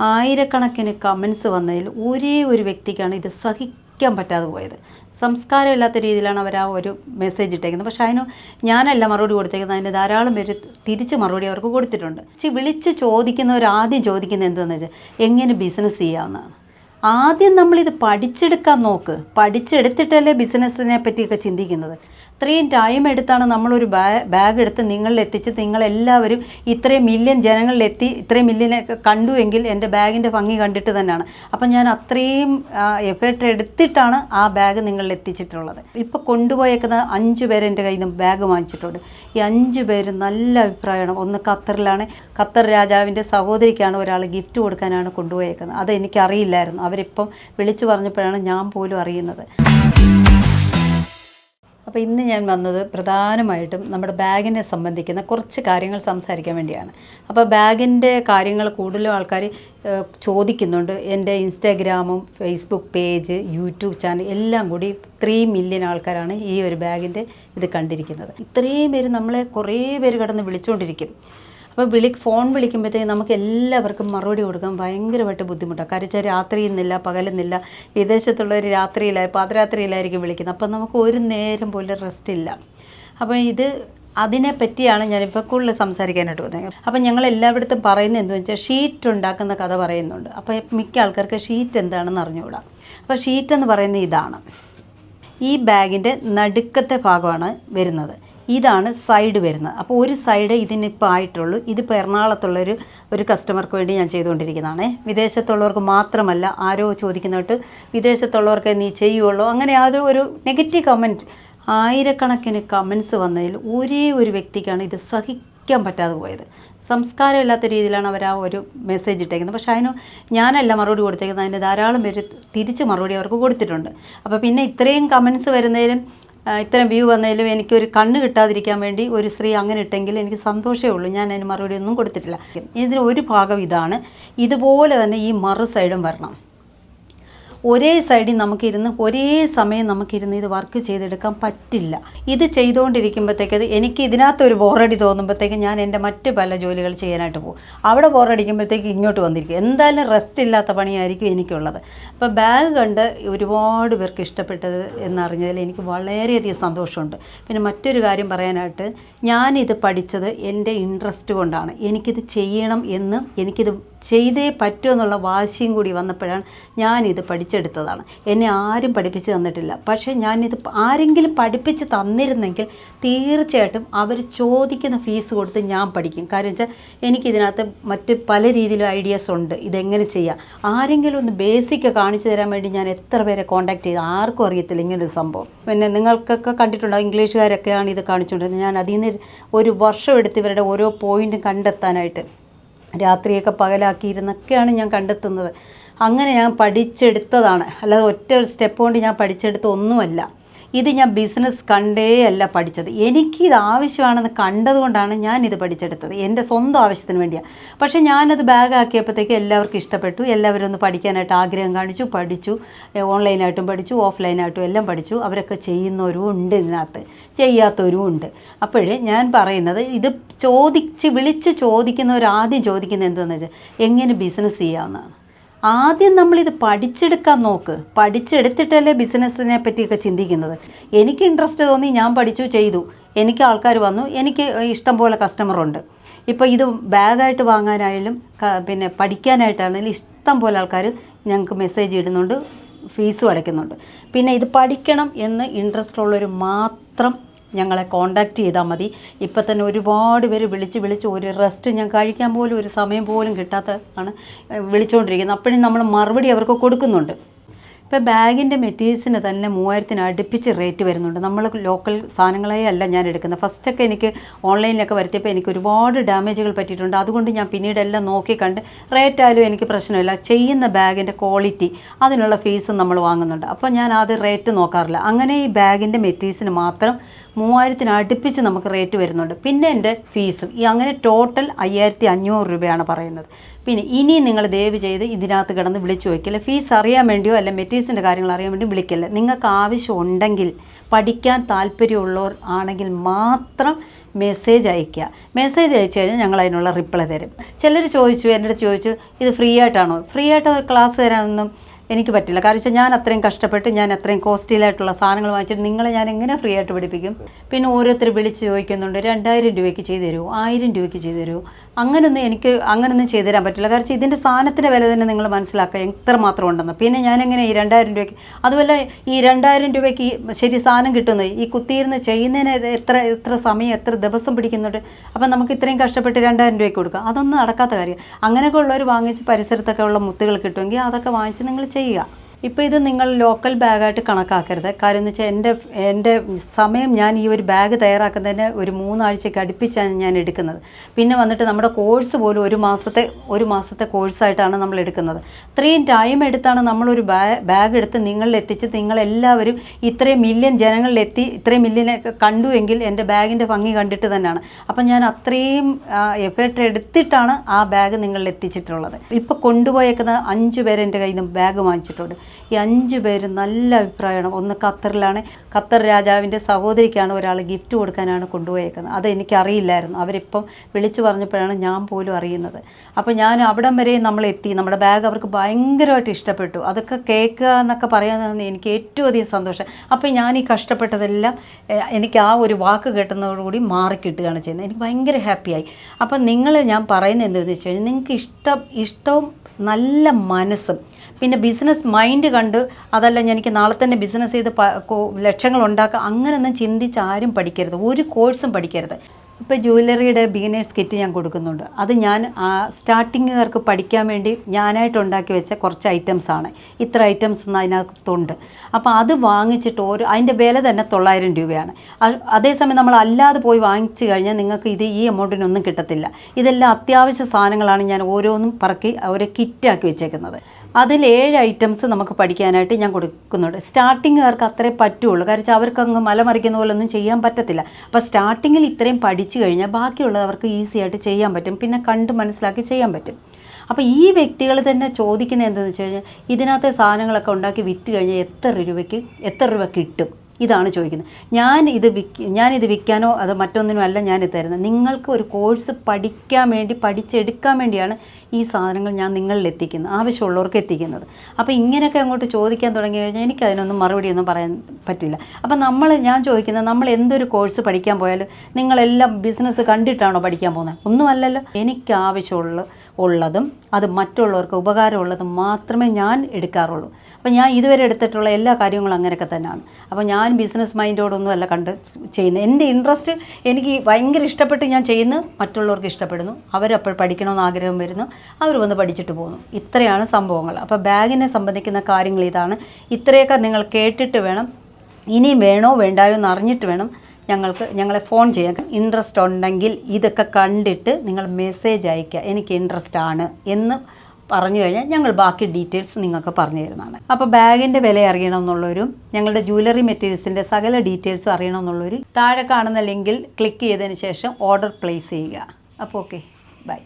ആയിരക്കണക്കിന് കമൻസ് വന്നതിൽ ഒരേ ഒരു വ്യക്തിക്കാണ് ഇത് സഹിക്കാൻ പറ്റാതെ പോയത്. സംസ്കാരമില്ലാത്ത രീതിയിലാണ് അവർ ആ ഒരു മെസ്സേജ് ഇട്ടേക്കുന്നത്. പക്ഷേ അതിന് ഞാനല്ല മറുപടി കൊടുത്തേക്കുന്നത്. അതിന് ധാരാളം പേര് തിരിച്ച് മറുപടി അവർക്ക് കൊടുത്തിട്ടുണ്ട്. പക്ഷേ വിളിച്ച് ചോദിക്കുന്നവർ ആദ്യം ചോദിക്കുന്നത് എന്താണെന്ന് വെച്ചാൽ എങ്ങനെ ബിസിനസ് ചെയ്യാമെന്നാണ് ആദ്യം നമ്മളിത് പഠിച്ചെടുക്കാൻ നോക്ക്. പഠിച്ചെടുത്തിട്ടല്ലേ ബിസിനസ്സിനെ പറ്റിയൊക്കെ ചിന്തിക്കുന്നത്. ഇത്രയും ടൈം എടുത്താണ് നമ്മളൊരു ബാഗ് എടുത്ത് നിങ്ങളിൽ എത്തിച്ച് നിങ്ങളെല്ലാവരും ഇത്രയും മില്യൺ ജനങ്ങളിലെത്തി ഇത്രയും മില്യനൊക്കെ കണ്ടുവെങ്കിൽ എന്റെ ബാഗിന്റെ ഭംഗി കണ്ടിട്ട് തന്നെയാണ്. അപ്പം ഞാൻ അത്രയും എഫേർട്ട് എടുത്തിട്ടാണ് ആ ബാഗ് നിങ്ങളിൽ എത്തിച്ചിട്ടുള്ളത്. ഇപ്പോൾ കൊണ്ടുപോയേക്കുന്ന അഞ്ച് പേര് എന്റെ കയ്യിൽ നിന്ന് ബാഗ് വാങ്ങിച്ചിട്ടുണ്ട്. ഈ അഞ്ച് പേര് നല്ല അഭിപ്രായമാണ്. ഒന്ന് ഖത്തറിലാണ്. ഖത്തർ രാജാവിന്റെ സഹോദരിക്കാണ് ഒരാൾ ഗിഫ്റ്റ് കൊടുക്കാനാണ് കൊണ്ടുപോയേക്കുന്നത്. അത് എനിക്കറിയില്ലായിരുന്നു. അവരിപ്പം വിളിച്ചു പറഞ്ഞപ്പോഴാണ് ഞാൻ പോലും അറിയുന്നത്. അപ്പോൾ ഇന്ന് ഞാൻ വന്നത് പ്രധാനമായിട്ടും നമ്മുടെ ബാഗിനെ സംബന്ധിക്കുന്ന കുറച്ച് കാര്യങ്ങൾ സംസാരിക്കാൻ വേണ്ടിയാണ്. അപ്പോൾ ബാഗിന്റെ കാര്യങ്ങൾ കൂടുതലും ആൾക്കാർ ചോദിക്കുന്നുണ്ട്. എന്റെ ഇൻസ്റ്റാഗ്രാമും ഫേസ്ബുക്ക് പേജ് യൂട്യൂബ് ചാനൽ എല്ലാം കൂടി ത്രീ മില്യൺ ആൾക്കാരാണ് ഈ ഒരു ബാഗിന്റെ ഇത് കണ്ടിരിക്കുന്നത്. ഇത്രയും പേര് നമ്മളെ കുറേ പേര് കടന്ന് വിളിച്ചുകൊണ്ടിരിക്കും അപ്പോൾ വിളി ഫോൺ വിളിക്കുമ്പോഴത്തേക്കും നമുക്ക് എല്ലാവർക്കും മറുപടി കൊടുക്കാൻ ഭയങ്കരമായിട്ട് ബുദ്ധിമുട്ടാണ് കാര്യം രാത്രിയുന്നില്ല പകലുന്നില്ല വിദേശത്തുള്ളവർ രാത്രിയിലായി പാതിരാത്രിയിലായിരിക്കും വിളിക്കുന്നത്. അപ്പം നമുക്ക് ഒരു നേരം പോലും റെസ്റ്റ് ഇല്ല. അപ്പോൾ ഇത് അതിനെ പറ്റിയാണ് ഞാനിപ്പോൾ കൂടുതൽ സംസാരിക്കാനായിട്ട് വന്നത് അപ്പം ഞങ്ങൾ എല്ലായിടത്തും പറയുന്നത് എന്താ വെച്ചാൽ ഷീറ്റ് ഉണ്ടാക്കുന്ന കഥ പറയുന്നുണ്ട്. അപ്പോൾ മിക്ക ആൾക്കാർക്ക് ഷീറ്റ് എന്താണെന്ന് അറിഞ്ഞുകൂടാ. അപ്പോൾ ഷീറ്റ് എന്ന് പറയുന്നത് ഇതാണ്. ഈ ബാഗിന്റെ നടുക്കത്തെ ഭാഗമാണ് വരുന്നത്. ഇതാണ് സൈഡ് വരുന്നത്. അപ്പോൾ ഒരു സൈഡ് ഇതിനിപ്പോൾ ആയിട്ടുള്ളൂ. ഇതിപ്പോൾ എറണാകുളത്തുള്ളൊരു ഒരു കസ്റ്റമർക്ക് വേണ്ടി ഞാൻ ചെയ്തുകൊണ്ടിരിക്കുന്നതാണ്. വിദേശത്തുള്ളവർക്ക് മാത്രമല്ല ആരോ ചോദിക്കുന്നതായിട്ട് വിദേശത്തുള്ളവർക്ക് നീ ചെയ്യുള്ളൂ അങ്ങനെ ആരോ ഒരു നെഗറ്റീവ് കമന്റ് ആയിരക്കണക്കിന് കമൻസ് വന്നതിൽ ഒരേ ഒരു വ്യക്തിക്കാണ് ഇത് സഹിക്കാൻ പറ്റാതെ പോയത്. സംസ്കാരമില്ലാത്ത രീതിയിലാണ് അവർ ആ ഒരു മെസ്സേജ് ഇട്ടേക്കുന്നത്. പക്ഷേ അതിന് ഞാനല്ല മറുപടി കൊടുത്തേക്കുന്നത്. അതിന് ധാരാളം പേര് തിരിച്ച് മറുപടി അവർക്ക് കൊടുത്തിട്ടുണ്ട്. അപ്പോൾ പിന്നെ ഇത്രയും കമൻസ് വരുന്നതിലും ഇത്രയും വ്യൂ വന്നതിലും എനിക്കൊരു കണ്ണ് കിട്ടാതിരിക്കാൻ വേണ്ടി ഒരു സ്ത്രീ അങ്ങനെ ഇട്ടെങ്കിൽ എനിക്ക് സന്തോഷമേ ഉള്ളൂ. ഞാൻ അതിന് മറുപടി ഒന്നും കൊടുത്തിട്ടില്ല. ഇതിന് ഒരു ഭാഗം ഇതാണ്. ഇതുപോലെ തന്നെ ഈ മറു സൈഡും വരണം. ഒരേ സൈഡിൽ നമുക്കിരുന്ന് ഒരേ സമയം നമുക്കിരുന്ന് ഇത് വർക്ക് ചെയ്തെടുക്കാൻ പറ്റില്ല. ഇത് ചെയ്തുകൊണ്ടിരിക്കുമ്പോഴത്തേക്കത് എനിക്ക് ഇതിനകത്തൊരു ബോറടി തോന്നുമ്പോഴത്തേക്ക് ഞാൻ എന്റെ മറ്റ് പല ജോലികൾ ചെയ്യാനായിട്ട് പോകും. അവിടെ ബോറടിക്കുമ്പോഴത്തേക്ക് ഇങ്ങോട്ട് വന്നിരിക്കും. എന്തായാലും റെസ്റ്റ് ഇല്ലാത്ത പണിയായിരിക്കും എനിക്കുള്ളത്. അപ്പോൾ ബാഗ് കണ്ട് ഒരുപാട് പേർക്ക് ഇഷ്ടപ്പെട്ടത് എന്നറിഞ്ഞതിൽ എനിക്ക് വളരെയധികം സന്തോഷമുണ്ട്. പിന്നെ മറ്റൊരു കാര്യം പറയാനായിട്ട് ഞാനിത് പഠിച്ചത് എന്റെ ഇൻട്രസ്റ്റ് കൊണ്ടാണ്. എനിക്കിത് ചെയ്യണം എന്ന് എനിക്കിത് ചെയ്തേ പറ്റൂ എന്നുള്ള വാശിയും കൂടി വന്നപ്പോഴാണ് ഞാനിത് പഠിച്ചെടുത്തതാണ്. എന്നെ ആരും പഠിപ്പിച്ച് തന്നിട്ടില്ല. പക്ഷേ ഞാനിത് ആരെങ്കിലും പഠിപ്പിച്ച് തന്നിരുന്നെങ്കിൽ തീർച്ചയായിട്ടും അവർ ചോദിക്കുന്ന ഫീസ് കൊടുത്ത് ഞാൻ പഠിക്കും. കാരണം വെച്ചാൽ എനിക്കിതിനകത്ത് മറ്റ് പല രീതിയിലും ഐഡിയാസ് ഉണ്ട്. ഇതെങ്ങനെ ചെയ്യാം? ആരെങ്കിലും ഒന്ന് ബേസിക് കാണിച്ചു തരാൻ വേണ്ടി ഞാൻ എത്ര പേരെ കോൺടാക്ട് ചെയ്ത് ആർക്കും അറിയത്തില്ല ഇങ്ങനൊരു സംഭവം. പിന്നെ നിങ്ങൾക്കൊക്കെ കണ്ടിട്ടുണ്ടോ ഇംഗ്ലീഷുകാരൊക്കെയാണ് ഇത് കാണിച്ചുകൊണ്ടിരുന്നത്? ഞാൻ അതിൽ നിന്ന് ഒരു വർഷം എടുത്ത് ഇവരുടെ ഓരോ പോയിന്റും കണ്ടെത്താനായിട്ട്. രാത്രിയൊക്കെ പകലാക്കിയിരുന്നൊക്കെയാണ് ഞാൻ കണ്ടെത്തുന്നത്. അങ്ങനെ ഞാൻ പഠിച്ചെടുത്തതാണ്. അല്ലാതെ ഒറ്റ ഒരു സ്റ്റെപ്പ് കൊണ്ട് ഞാൻ പഠിച്ചെടുത്ത ഒന്നുമല്ല. ഇത് ഞാൻ ബിസിനസ് കണ്ടേ അല്ല പഠിച്ചത്. എനിക്കിത് ആവശ്യമാണെന്ന് കണ്ടതുകൊണ്ടാണ് ഞാൻ ഇത് പഠിച്ചെടുത്തത്. എന്റെ സ്വന്തം ആവശ്യത്തിന് വേണ്ടിയാണ് പക്ഷേ ഞാനത് ബാഗ് ആക്കിയപ്പോഴത്തേക്ക് എല്ലാവർക്കും ഇഷ്ടപ്പെട്ടു. എല്ലാവരും ഒന്ന് പഠിക്കാനായിട്ട് ആഗ്രഹം കാണിച്ചു പഠിച്ചു. ഓൺലൈനായിട്ടും പഠിച്ചു ഓഫ്ലൈനായിട്ടും എല്ലാം പഠിച്ചു. അവരൊക്കെ ചെയ്യുന്നവരും ഉണ്ട് ഇതിനകത്ത്. ചെയ്യാത്തവരും ഉണ്ട് അപ്പോഴേ ഞാൻ പറയുന്നത് ഇത് ചോദിച്ച് വിളിച്ച് ചോദിക്കുന്നവർ ആദ്യം ചോദിക്കുന്നത് എന്താണെന്ന് വെച്ചാൽ എങ്ങനെ ബിസിനസ് ചെയ്യാമെന്നാണ് ആദ്യം നമ്മളിത് പഠിച്ചെടുക്കാൻ നോക്ക്. പഠിച്ചെടുത്തിട്ടല്ലേ ബിസിനസ്സിനെ പറ്റിയൊക്കെ ചിന്തിക്കുന്നത്. എനിക്ക് ഇൻട്രസ്റ്റ് തോന്നി ഞാൻ പഠിച്ചു ചെയ്തു. എനിക്ക് ആൾക്കാർ വന്നു എനിക്ക് ഇഷ്ടം പോലെ കസ്റ്റമറുണ്ട് ഇപ്പോൾ ഇത് ബാഗായിട്ട് വാങ്ങാനായാലും പിന്നെ പഠിക്കാനായിട്ടാണെങ്കിലും ഇഷ്ടം പോലെ ആൾക്കാർ ഞങ്ങൾക്ക് മെസ്സേജ് ഇടുന്നുണ്ട് ഫീസും അടയ്ക്കുന്നുണ്ട്. പിന്നെ ഇത് പഠിക്കണം എന്ന് ഇൻട്രസ്റ്റ് ഉള്ളവർ മാത്രം ഞങ്ങളെ കോണ്ടാക്റ്റ് ചെയ്താൽ മതി. ഇപ്പം തന്നെ ഒരുപാട് പേര് വിളിച്ച് വിളിച്ച് ഒരു റെസ്റ്റ് ഞാൻ കഴിക്കാൻ പോലും ഒരു സമയം പോലും കിട്ടാത്ത ആണ് വിളിച്ചുകൊണ്ടിരിക്കുന്നത് അപ്പോഴും നമ്മൾ മറുപടി അവർക്ക് കൊടുക്കുന്നുണ്ട്. ഇപ്പോൾ ബാഗിന്റെ മെറ്റീരിയൽസിന് തന്നെ മൂവായിരത്തിന് അടുപ്പിച്ച് റേറ്റ് വരുന്നുണ്ട്. നമ്മൾ ലോക്കൽ സാധനങ്ങളെ അല്ല ഞാൻ എടുക്കുന്നത്. ഫസ്റ്റൊക്കെ എനിക്ക് ഓൺലൈനിലൊക്കെ വരുത്തിയപ്പോൾ എനിക്ക് ഒരുപാട് ഡാമേജുകൾ പറ്റിയിട്ടുണ്ട്. അതുകൊണ്ട് ഞാൻ പിന്നീട് എല്ലാം നോക്കി റേറ്റ് ആയാലും എനിക്ക് പ്രശ്നമില്ല. ചെയ്യുന്ന ബാഗിന്റെ ക്വാളിറ്റി അതിനുള്ള ഫീസും നമ്മൾ വാങ്ങുന്നുണ്ട്. അപ്പോൾ ഞാൻ അത് റേറ്റ് നോക്കാറില്ല. അങ്ങനെ ഈ ബാഗിന്റെ മെറ്റീരിയൽസിന് മാത്രം മൂവായിരത്തിന് അടുപ്പിച്ച് നമുക്ക് റേറ്റ് വരുന്നുണ്ട്. പിന്നെ എന്റെ ഫീസും ഈ അങ്ങനെ ടോട്ടൽ അയ്യായിരത്തി അഞ്ഞൂറ് രൂപയാണ് പറയുന്നത്. പിന്നെ ഇനി നിങ്ങൾ ദയവ് ചെയ്ത് ഇതിനകത്ത് കിടന്ന് വിളിച്ചു ചോദിക്കില്ല? ഫീസ് അറിയാൻ വേണ്ടിയോ അല്ല മെറ്റീരിയൽസിന്റെ കാര്യങ്ങൾ അറിയാൻ വേണ്ടി വിളിക്കില്ല? നിങ്ങൾക്ക് ആവശ്യമുണ്ടെങ്കിൽ പഠിക്കാൻ താല്പര്യമുള്ളവർ ആണെങ്കിൽ മാത്രം മെസ്സേജ് അയയ്ക്കുക. മെസ്സേജ് അയച്ചു കഴിഞ്ഞാൽ ഞങ്ങൾ അതിനുള്ള റിപ്ലൈ തരും. ചിലർ ചോദിച്ചു എന്റെ അടുത്ത് ചോദിച്ചു ഇത് ഫ്രീ ആയിട്ടാണോ? ഫ്രീ ആയിട്ട് ക്ലാസ് തരാനൊന്നും എനിക്ക് പറ്റില്ല. കാരണം വെച്ചാൽ ഞാൻ അത്രയും കഷ്ടപ്പെട്ട് ഞാൻ അത്രയും കോസ്റ്റ്ലിയായിട്ടുള്ള സാധനങ്ങൾ വാങ്ങിച്ചിട്ട് നിങ്ങളെ ഞാൻ എങ്ങനെ ഫ്രീ ആയിട്ട് പഠിപ്പിക്കും പിന്നെ ഓരോരുത്തർ വിളിച്ച് ചോദിക്കുന്നുണ്ട് രണ്ടായിരം രൂപയ്ക്ക് ചെയ്തു തരുമോ ആയിരം രൂപയ്ക്ക് ചെയ്തു തരുമോ അങ്ങനൊന്നും എനിക്ക് അങ്ങനൊന്നും ചെയ്തു തരാൻ പറ്റില്ല. കാരണം വെച്ചാൽ ഇതിന്റെ സാധനത്തിന്റെ വില തന്നെ നിങ്ങൾ മനസ്സിലാക്കുക എത്ര മാത്രം ഉണ്ടെന്ന്. പിന്നെ ഞാനെങ്ങനെ ഈ രണ്ടായിരം രൂപയ്ക്ക് അതുപോലെ ഈ രണ്ടായിരം രൂപയ്ക്ക് ഈ ശരി സാധനം കിട്ടുന്നു? ഈ കുത്തിയിരുന്ന് ചെയ്യുന്നതിന് എത്ര എത്ര സമയം എത്ര ദിവസം പിടിക്കുന്നുണ്ട്? അപ്പം നമുക്ക് ഇത്രയും കഷ്ടപ്പെട്ട് രണ്ടായിരം രൂപയ്ക്ക് കൊടുക്കാം. അതൊന്നും നടക്കാത്ത കാര്യം. അങ്ങനെയൊക്കെ ഉള്ളവർ വാങ്ങിച്ച് പരിസരത്തൊക്കെ ഉള്ള മുത്തുകൾ കിട്ടുമെങ്കിൽ അതൊക്കെ വാങ്ങിച്ച് നിങ്ങൾ ചെയ്യുക ഇപ്പോൾ ഇത് നിങ്ങൾ ലോക്കൽ ബാഗായിട്ട് കണക്കാക്കരുത്. കാര്യം എന്ന് വെച്ചാൽ എന്റെ എന്റെ സമയം ഞാൻ ഈ ഒരു ബാഗ് തയ്യാറാക്കുന്നതിന് ഒരു മൂന്നാഴ്ചയ്ക്ക് അടുപ്പിച്ചാണ് ഞാൻ എടുക്കുന്നത്. പിന്നെ വന്നിട്ട് നമ്മുടെ കോഴ്സ് പോലും ഒരു മാസത്തെ ഒരു മാസത്തെ കോഴ്സായിട്ടാണ് നമ്മൾ എടുക്കുന്നത്. ഇത്രയും ടൈം എടുത്താണ് നമ്മളൊരു ബാ ബാഗ് എടുത്ത് നിങ്ങളിൽ എത്തിച്ച് നിങ്ങളെല്ലാവരും ഇത്രയും മില്യൺ ജനങ്ങളിലെത്തി ഇത്രയും മില്യനെ കണ്ടുവെങ്കിൽ എന്റെ ബാഗിന്റെ ഭംഗി കണ്ടിട്ട് തന്നെയാണ്. അപ്പം ഞാൻ അത്രയും എഫേർട്ട് എടുത്തിട്ടാണ് ആ ബാഗ് നിങ്ങളിൽ എത്തിച്ചിട്ടുള്ളത്. ഇപ്പോൾ കൊണ്ടുപോയേക്കുന്ന അഞ്ച് പേരെ എന്റെ കയ്യിൽ നിന്ന് ബാഗ് വാങ്ങിച്ചിട്ടുണ്ട്. ഈ അഞ്ച് പേരും നല്ല അഭിപ്രായമാണ്. ഒന്ന് ഖത്തറിലാണ്. ഖത്തർ രാജാവിന്റെ സഹോദരിക്കാണ് ഒരാൾ ഗിഫ്റ്റ് കൊടുക്കാനാണ് കൊണ്ടുപോയേക്കുന്നത്. അത് എനിക്കറിയില്ലായിരുന്നു. അവരിപ്പം വിളിച്ചു പറഞ്ഞപ്പോഴാണ് ഞാൻ പോലും അറിയുന്നത്. അപ്പോൾ ഞാൻ അവിടം വരെ നമ്മൾ എത്തി. നമ്മുടെ ബാഗ് അവർക്ക് ഭയങ്കരമായിട്ട് ഇഷ്ടപ്പെട്ടു. അതൊക്കെ കേൾക്കുക എന്നൊക്കെ പറയാനാണ് എനിക്ക് ഏറ്റവും അധികം സന്തോഷം. അപ്പോൾ ഞാൻ ഈ കഷ്ടപ്പെട്ടതെല്ലാം എനിക്ക് ആ ഒരു വാക്ക് കേട്ടുന്നതോടുകൂടി മാറിക്കിട്ടുകയാണ് ചെയ്യുന്നത്. എനിക്ക് ഭയങ്കര ഹാപ്പിയായി. അപ്പം നിങ്ങൾ ഞാൻ പറയുന്നത് എന്താണെന്ന് വെച്ച് കഴിഞ്ഞാൽ നിങ്ങൾക്ക് ഇഷ്ടം ഇഷ്ടവും നല്ല മനസ്സും. പിന്നെ ബിസിനസ് മൈൻഡ് കണ്ട് അതല്ല എനിക്ക് നാളെ തന്നെ ബിസിനസ് ചെയ്ത് ലക്ഷ്യങ്ങൾ ഉണ്ടാക്കുക അങ്ങനെയൊന്നും ചിന്തിച്ച് ആരും പഠിക്കരുത്. ഒരു കോഴ്സും പഠിക്കരുത്. ഇപ്പോൾ ജുവലറിയുടെ ബിഗിനേഴ്സ് കിറ്റ് ഞാൻ കൊടുക്കുന്നുണ്ട്. അത് ഞാൻ സ്റ്റാർട്ടിങ്ങുകാർക്ക് പഠിക്കാൻ വേണ്ടി ഞാനായിട്ട് ഉണ്ടാക്കി വെച്ച കുറച്ച് ഐറ്റംസ് ആണ്. ഇത്ര ഐറ്റംസ് അതിനകത്തുണ്ട്. അപ്പോൾ അത് വാങ്ങിച്ചിട്ട് ഓരോ അതിന്റെ വില തന്നെ തൊള്ളായിരം രൂപയാണ്. അതേസമയം നമ്മൾ അല്ലാതെ പോയി വാങ്ങിച്ചു കഴിഞ്ഞാൽ നിങ്ങൾക്ക് ഇത് ഈ എമൗണ്ടിനൊന്നും കിട്ടത്തില്ല. ഇതെല്ലാം അത്യാവശ്യ സാധനങ്ങളാണ് ഞാൻ ഓരോന്നും പറക്കി ഒരു കിറ്റാക്കി വെച്ചേക്കുന്നത്. അതിൽ ഏഴ് ഐറ്റംസ് നമുക്ക് പഠിക്കാനായിട്ട് ഞാൻ കൊടുക്കുന്നുണ്ട്. സ്റ്റാർട്ടിങ്ങുകാർക്ക് അത്രേ പറ്റുള്ളൂ. കാരണം വെച്ചാൽ അവർക്ക് അങ്ങ് മലമറിക്കുന്ന പോലെ ഒന്നും ചെയ്യാൻ പറ്റത്തില്ല. അപ്പോൾ സ്റ്റാർട്ടിങ്ങിൽ ഇത്രയും പഠിച്ചു കഴിഞ്ഞാൽ ബാക്കിയുള്ളത് അവർക്ക് ഈസി ആയിട്ട് ചെയ്യാൻ പറ്റും. പിന്നെ കണ്ട് മനസ്സിലാക്കി ചെയ്യാൻ പറ്റും. അപ്പോൾ ഈ വ്യക്തികൾ തന്നെ ചോദിക്കുന്നത് എന്താണെന്ന് വെച്ച് കഴിഞ്ഞാൽ ഇതിനകത്തെ സാധനങ്ങളൊക്കെ ഉണ്ടാക്കി വിറ്റ് കഴിഞ്ഞാൽ എത്ര രൂപയ്ക്ക് എത്ര രൂപ കിട്ടും? ഇതാണ് ചോദിക്കുന്നത്. ഞാൻ ഇത് ഞാൻ ഞാനിത് വിൽക്കാനോ അത് മറ്റൊന്നിനും അല്ല ഞാൻ തരുന്നത്. നിങ്ങൾക്ക് ഒരു കോഴ്സ് പഠിക്കാൻ വേണ്ടി പഠിച്ചെടുക്കാൻ വേണ്ടിയാണ് ഈ സാധനങ്ങൾ ഞാൻ നിങ്ങളിൽ എത്തിക്കുന്നത് ആവശ്യമുള്ളവർക്ക് എത്തിക്കുന്നത്. അപ്പോൾ ഇങ്ങനെയൊക്കെ അങ്ങോട്ട് ചോദിക്കാൻ തുടങ്ങി കഴിഞ്ഞാൽ എനിക്ക് അതിനൊന്നും മറുപടിയൊന്നും പറയാൻ പറ്റില്ല. അപ്പോൾ നമ്മൾ ഞാൻ ചോദിക്കുന്നത് നമ്മൾ എന്തൊരു കോഴ്സ് പഠിക്കാൻ പോയാലും നിങ്ങളെല്ലാം ബിസിനസ് കണ്ടിട്ടാണോ പഠിക്കാൻ പോകുന്നത്? ഒന്നുമല്ലല്ലോ എനിക്ക് ആവശ്യമുള്ള ഉള്ളതും അത് മറ്റുള്ളവർക്ക് ഉപകാരമുള്ളതും മാത്രമേ ഞാൻ എടുക്കാറുള്ളൂ. അപ്പോൾ ഞാൻ ഇതുവരെ എടുത്തിട്ടുള്ള എല്ലാ കാര്യങ്ങളും അങ്ങനെയൊക്കെ തന്നെയാണ്. അപ്പോൾ ഞാൻ ബിസിനസ് മൈൻഡോടൊന്നും അല്ല കണ്ട് ചെയ്യുന്നത്. എന്റെ ഇൻട്രസ്റ്റ് എനിക്ക് ഭയങ്കര ഇഷ്ടപ്പെട്ട് ഞാൻ ചെയ്യുന്നു മറ്റുള്ളവർക്ക് ഇഷ്ടപ്പെടുന്നു. അവരപ്പോൾ പഠിക്കണമെന്ന് ആഗ്രഹം വരുന്നു. അവർ വന്ന് പഠിച്ചിട്ട് പോകുന്നു. ഇത്രയാണ് സംഭവങ്ങൾ. അപ്പോൾ ബാഗിനെ സംബന്ധിക്കുന്ന കാര്യങ്ങൾ ഇതാണ്. ഇത്രയൊക്കെ നിങ്ങൾ കേട്ടിട്ട് വേണം. ഇനിയും വേണോ വേണ്ടായോ എന്ന് അറിഞ്ഞിട്ട് വേണം ഞങ്ങൾക്ക് ഞങ്ങളെ ഫോൺ ചെയ്യാൻ. ഇൻട്രസ്റ്റ് ഉണ്ടെങ്കിൽ ഇതൊക്കെ കണ്ടിട്ട് നിങ്ങൾ മെസ്സേജ് അയക്കുക എനിക്ക് ഇൻട്രസ്റ്റ് ആണ് എന്ന് പറഞ്ഞു കഴിഞ്ഞാൽ ഞങ്ങൾ ബാക്കി ഡീറ്റെയിൽസ് നിങ്ങൾക്ക് പറഞ്ഞു തരുന്നതാണ്. അപ്പോൾ ബാഗിന്റെ വില അറിയണമെന്നുള്ളവരും ഞങ്ങളുടെ ജ്വല്ലറി മെറ്റീരിയൽസിന്റെ സകല ഡീറ്റെയിൽസും അറിയണമെന്നുള്ളവർ താഴെ കാണുന്ന ലിങ്കിൽ ക്ലിക്ക് ചെയ്തതിന് ശേഷം ഓർഡർ പ്ലേസ് ചെയ്യുക. അപ്പോൾ ഓക്കെ ബൈ